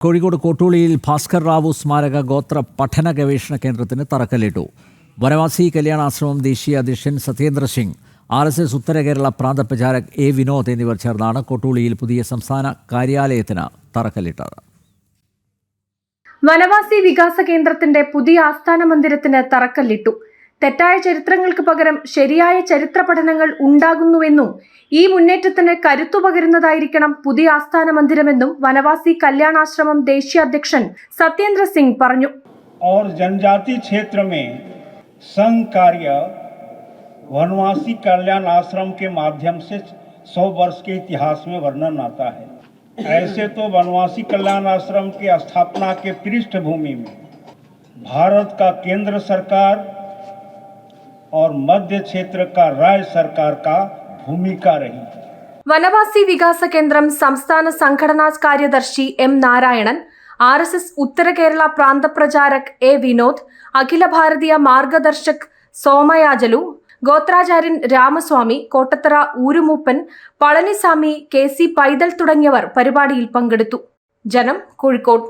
കോഴിക്കോട് കോട്ടൂളിയിൽ ഭാസ്കർ റാവു സ്മാരക ഗോത്ര പഠന ഗവേഷണ കേന്ദ്രത്തിന് തറക്കല്ലിട്ടു. വനവാസി കല്യാണാശ്രമം ദേശീയ അധ്യക്ഷൻ Satyendra Singh R S S ഉത്തര കേരള പ്രാന്ത പ്രചാരക് എ വിനോദ് എന്നിവർ ചേർന്നാണ് കോട്ടൂളിയിൽ പുതിയ സംസ്ഥാന കാര്യാലയത്തിന് തറക്കല്ലിട്ടത്. വനവാസി വികാസ കേന്ദ്രത്തിന്റെ പുതിയ ആസ്ഥാന മന്ദിരത്തിന് തറക്കല്ലിട്ടു. തെറ്റായ ചരിത്രങ്ങൾക്ക് പകരം ശരിയായ ചരിത്ര പഠനങ്ങൾ ഉണ്ടാകുന്നുവെന്നും ഈ മുന്നേറ്റത്തിന് കരുത്തു പകരുന്നതായിരിക്കണം പുതിയ ആസ്ഥാന മന്ദിരമെന്നും വനവാസി കല്യാണാശ്രമം ദേശീയ അധ്യക്ഷൻ സത്യേന്ദ്ര സിംഗ് പറഞ്ഞു और जनजाति क्षेत्र में संघ कार्य वनवासी कल्याण आश्रम के माध्यम से 100 वर्ष के इतिहास में वर्णन आता है ऐसे तो वनवासी कल्याण आश्रम की स्थापना के पृष्ठभूमि में भारत का केंद्र सरकार और मध्य क्षेत्र का राज्य सरकार का भूमिका रही है വനവാസി വികാസ കേന്ദ്രം സംസ്ഥാന സംഘടനാ കാര്യദർശി M Narayanan R S S ഉത്തര കേരള പ്രാന്ത പ്രചാരക് എ വിനോദ് അഖില ഭാരതീയ മാർഗദർശക് സോമയാജലു ഗോത്രാചാര്യൻ രാമസ്വാമി കോട്ടത്തറ ഊരുമൂപ്പൻ പളനിസ്വാമി കെ സി പൈതൽ തുടങ്ങിയവർ പരിപാടിയിൽ പങ്കെടുത്തു ജനം കോഴിക്കോട്